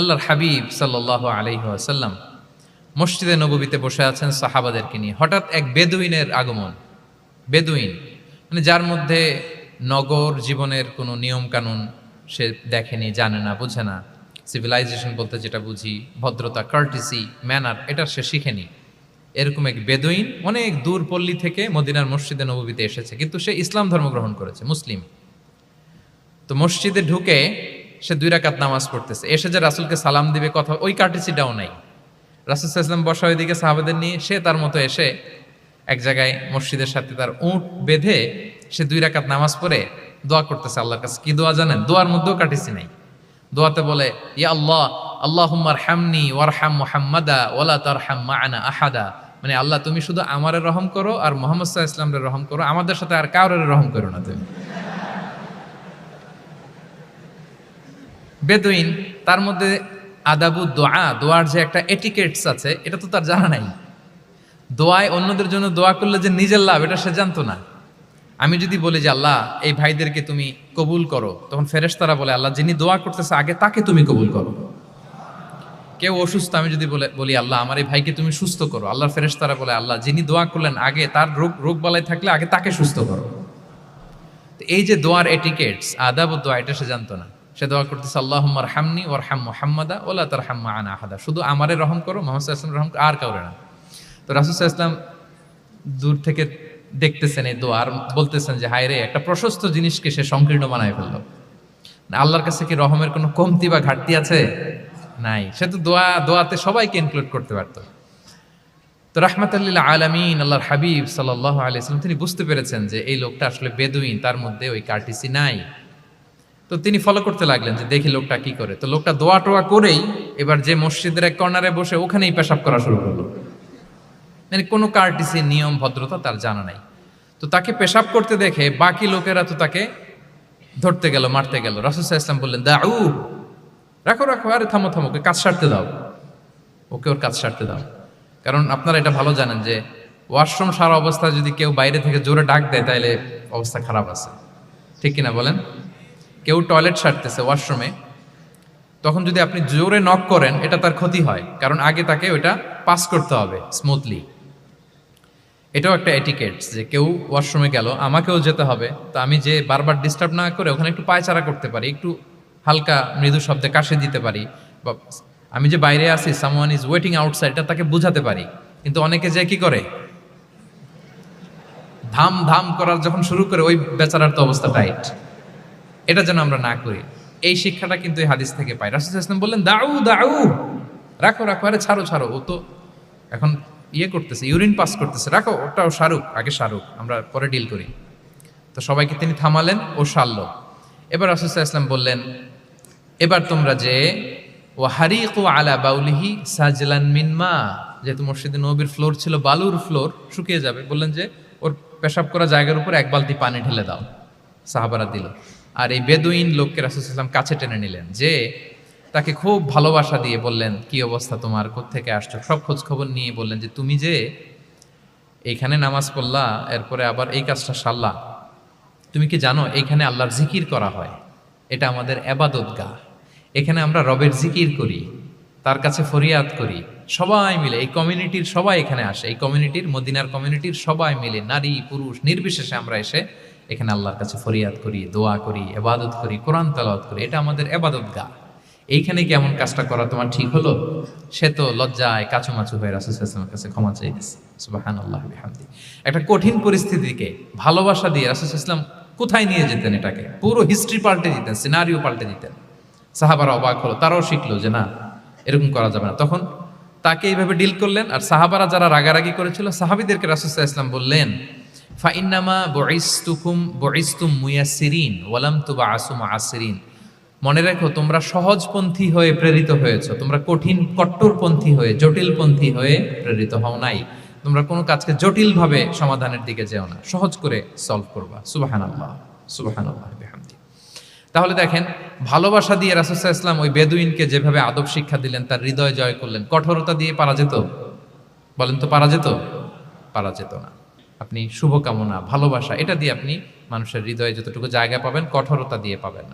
আল্লাহর হাবিব সাল্লাহ আলহিহাসাল্লাম মসজিদে নবীতে বসে আছেন সাহাবাদেরকে নিয়ে। হঠাৎ এক বেদুইনের আগমন। বেদুইন মানে যার মধ্যে নগর জীবনের কোনো নিয়ম কানুন সে দেখেনি, জানে না, বোঝে না। সিভিলাইজেশন বলতে যেটা বুঝি, ভদ্রতা কার্টিসি ম্যানার এটা সে শিখেনি। এরকম এক বেদুইন অনেক দূর পল্লী থেকে মদিনার মসজিদে নবীতে এসেছে, কিন্তু সে ইসলাম ধর্ম গ্রহণ করেছে, মুসলিম। তো মসজিদে ঢুকে সে দুই রাকাত নামাজ পড়তেছে। এসে যে রাসুলকে সালাম দিবে কথা, ওই কার্টিসিটাও নাই। রাসুল ইসলাম বসা ওইদিকে সাহাবাদের নিয়ে, সে তার মতো এসে এক জায়গায় মসজিদের সাথে তার উঁট বেঁধে সে দুই রাকাত নামাজ পড়ে দোয়া করতেছে আল্লাহর কাছে। কি দোয়া জানেন? দোয়ার মধ্যেও কাটিসি নাই। দোয়াতে বলে, ইয়া আল্লাহ আল্লাহুম্মার হামনি ওয়ারহাম মুহাম্মাদা ওয়ালা তারহাম মা'ানা আহাদা। মানে আল্লাহ, তুমি শুধু আমারে রহম করো আর মোহাম্মদ সাল্লাল্লাহু ইসলামের রহম করো। আমাদের সাথে আর কারোর রহম করো না তুমি। বেদুইন, তার মধ্যে আদাবু দোয়া, দোয়ার যে একটা এটিকেটস আছে, এটা তো তার জানা নাই। দোয়ায় অন্যদের জন্য দোয়া করলে যে নিজের লাভ, এটা সে জানতো না। আমি যদি বলি যে, আল্লাহ, এই ভাইদেরকে তুমি কবুল করো, তখন ফেরেশতারা বলে, আল্লাহ, যিনি দোয়া করতেছে, আগে তাকে তুমি কবুল করো। কেউ অসুস্থ, আমি যদি বলে, বলি, আল্লাহ, আমার এই ভাইকে তুমি সুস্থ করো। আল্লাহর ফেরেশতারা বলে, আল্লাহ, যিনি দোয়া করলেন, আগে তার রোগ রোগ বালাই থাকলে আগে তাকে সুস্থ করো। এই যে দোয়ার এটিকেটস আদাব দোয়া, এটা সে জানতো না। সে দোয়া করতেছে আল্লাহ হামনি ওর হাম মোহাম্মদা ওলা তার হাম্মা আনা আহাদা। শুধু আমারে রহম করো, মোহাম্মদ ইসলাম রহম আর কাউরে না। তো রাসুল ইসলাম দূর থেকে দেখতেছেন এই দোয়া আর বলতেছেন যে হায় রে একটা প্রশস্ত জিনিসকে সে সংকীর্ণ বানায় ফেলল। আল্লাহর কাছে কি রহমের কোনো কমতি বা ঘাটতি আছে? নাই। সে তো দোয়া, দোয়াতে সবাইকে ইনক্লুড করতে পারতো। তো রাহমাতাল্লিল্লাহ আলামিন, আল্লাহর হাবিব সাল্লাহ আলিয়াল্লাম তিনি বুঝতে পেরেছেন যে, এই লোকটা আসলে বেদুইন, তার মধ্যে ওই কার্টিসি নাই। তো তিনি ফলো করতে লাগলেন যে দেখি লোকটা কি করে। তো লোকটা দোয়া টোয়া করেই এবার যে মসজিদের এক কর্নারে বসে ওখানেই পেশাব করা শুরু করল। মানে কোনো কার্টিসি নিয়ম, ভদ্রতা তার জানা নাই। তো তাকে পেশাব করতে দেখে বাকি লোকেরা তো তাকে ধরতে গেল, মারতে গেল। রাসুসাহ ইসলাম বললেন দাউ রাখো রাখো, আরে থামো থামো, ওকে কাজ সারতে দাও। ওকে ওর কাজ সারতে দাও। কারণ আপনারা এটা ভালো জানেন যে ওয়াশরুম সারা অবস্থা যদি কেউ বাইরে থেকে জোরে ডাক দেয় তাহলে অবস্থা খারাপ আছে। ঠিক কিনা বলেন? কেউ টয়লেট সারতেছে ওয়াশরুমে, তখন যদি আপনি জোরে নক করেন, এটা তার ক্ষতি হয়। কারণ আগে তাকে ওইটা পাস করতে হবে স্মুথলি এটাও একটা এটিকেটস যে কেউ ওয়াশরুমে গেল, আমাকেও যেতে হবে, তো আমি যে বারবার ডিস্টার্ব না করে ওখানে একটু পায়চারা করতে পারি, একটু হালকা মৃদু শব্দে কাশে দিতে পারি, বা আমি যে বাইরে আছি সামওয়ান ইজ ওয়েটিং আউটসাইড এটা তাকে বুঝাতে পারি। কিন্তু অনেকে যে কি করে? ধাম ধাম করার যখন শুরু করে, ওই বেচারার তো অবস্থা টাইট এটা যেন আমরা না করি। এই শিক্ষাটা কিন্তু এই হাদিস থেকে পাই। রাসুল ইসলাম বললেন, দাউ দাউ, রাখো রাখো, আরে ছাড়ো ছাড়ো। ও তো এখন ইয়ে করতেছে, ইউরিন পাস করতেছে। রাখো, ওটাও শাহরুখ আগে শাহরুখ আমরা পরে ডিল করি। তো সবাইকে তিনি থামালেন ও সারল। এবার রাসুল ইসলাম বললেন, এবার তোমরা যে ও হারিক ও আলা বাউলিহি সাজলান মিনমা যেহেতু মসজিদে নবীর ফ্লোর ছিল, বালুর ফ্লোর শুকিয়ে যাবে। বললেন যে, ওর পেশাব করা জায়গার উপর এক বালতি পানি ঢেলে দাও। সাহাবারা দিল। আর এই বেদুইন লোককে রাসুলাম কাছে টেনে নিলেন যে তাকে খুব ভালোবাসা দিয়ে বললেন, কি অবস্থা তোমার? থেকে আসছো? সব খোঁজ খবর নিয়ে বললেন যে, তুমি যে এইখানে নামাজ পড়লা, এরপরে আবার এই কাজটা সারলা। তুমি কি জানো এইখানে আল্লাহর জিকির করা হয়? এটা আমাদের এবাদত গা এখানে আমরা রবের জিকির করি। তার কাছে ফরিয়াদ করি। সবাই মিলে, এই কমিউনিটির সবাই এখানে আসে। এই কমিউনিটির, মদিনার কমিউনিটির সবাই মিলে, নারী, পুরুষ, নির্বিশেষে আমরা এসে এখানে আল্লাহর কাছে ফরিয়াদ করি, দোয়া করি, এবাদত করি, কোরআন তালাওয়াত করি। এটা আমাদের এবাদত গা। এইখানে কি এমন কাজটা করা তোমার ঠিক হলো? সে তো লজ্জায় কাছুমাছু হয়ে রাসুলের কাছে ক্ষমা দিচ্ছে সুবাহান আল্লাহ বিহামদি। একটা কঠিন পরিস্থিতিকে ভালোবাসা দিয়ে রাসুল ইসলাম কোথায় নিয়ে যেতেন এটাকে? পুরো হিস্ট্রি পাল্টে দিতেন সিনারিও পাল্টে দিতেন। সাহাবারা অবাক হলো, তারাও শিখলো যে না এরকম করা যাবে না। তখন তাকে এইভাবে ডিল করলেন আর সাহাবারা যারা রাগারাগি করেছিল, সাহাবিদেরকে রাসুসাহ ইসলাম বললেন, ফাইন্নামা বইস্তুকুম বইস্তুম মুয়াসিরিন ওয়ালাম তুবা আসুম আসিরিন মনে রেখো, তোমরা সহজপন্থী হয়ে প্রেরিত হয়েছো। তোমরা কঠিন কট্টরপন্থী হয়ে, জটিলপন্থী হয়ে প্রেরিত হও নাই। তোমরা কোনো কাজকে জটিলভাবে সমাধানের দিকে যেও না। সহজ করে সলভ করবা। সুবাহান আল্লাহ সুবাহান আল্লাহ তাহলে দেখেন, ভালোবাসা দিয়ে রাসুসা ইসলাম ওই বেদুইনকে যেভাবে আদব শিক্ষা দিলেন, তার হৃদয় জয় করলেন, কঠোরতা দিয়ে পারা যেত? বলেন তো পারা যেত? পারা যেত না। আপনি শুভকামনা, ভালোবাসা, এটা দিয়ে আপনি মানুষের হৃদয়ে যতটুকু জায়গা পাবেন, কঠোরতা দিয়ে পাবেন।